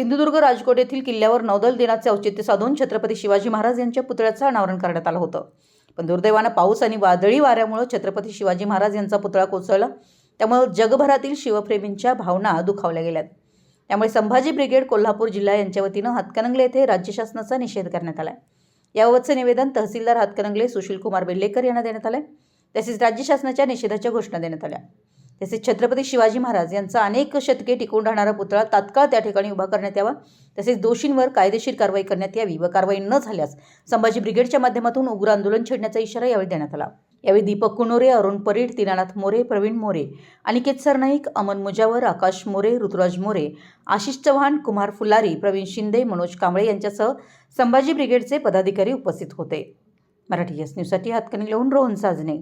सिंधुदुर्ग राजकोट येथील किल्ल्यावर नौदल दिनाचे औचित्य साधून छत्रपती शिवाजी महाराज यांच्या पुतळ्याचं अनावरण करण्यात आलं होतं. पण दुर्दैवानं पाऊस आणि वादळी वाऱ्यामुळे छत्रपती शिवाजी महाराज यांचा पुतळा कोसळला. त्यामुळे जगभरातील शिवप्रेमींच्या भावना दुखावल्या गेल्यात. त्यामुळे संभाजी ब्रिगेड कोल्हापूर जिल्हा यांच्या वतीनं हातकणंगले येथे राज्य शासनाचा निषेध करण्यात आला याबाबतचं निवेदन तहसीलदार हातकणंगले सुशीलकुमार बेल्लेकर यांना देण्यात आलं तसेच राज्य शासनाच्या निषेधाच्या घोषणा देण्यात आल्या. तसेच छत्रपती शिवाजी महाराज यांचा अनेक शतके टिकून राहणारा पुतळा तात्काळ त्या ठिकाणी उभा करण्यात यावा. तसेच दोषींवर कायदेशीर कारवाई करण्यात यावी व कारवाई न झाल्यास संभाजी ब्रिगेडच्या माध्यमातून उग्र आंदोलन छेडण्याचा इशारा यावेळी देण्यात आला. यावेळी दीपक कुनोरे अरुण परीड दिनानाथ मोरे प्रवीण मोरे अनिकेत सरनाईक अमन मुजावर आकाश मोरे ऋतुराज मोरे आशिष चव्हाण कुमार फुलारी प्रवीण शिंदे मनोज कांबळे यांच्यासह संभाजी ब्रिगेडचे पदाधिकारी उपस्थित होते. मराठी एस न्यूजसाठी हातकणंगलेहून रोहन साजने.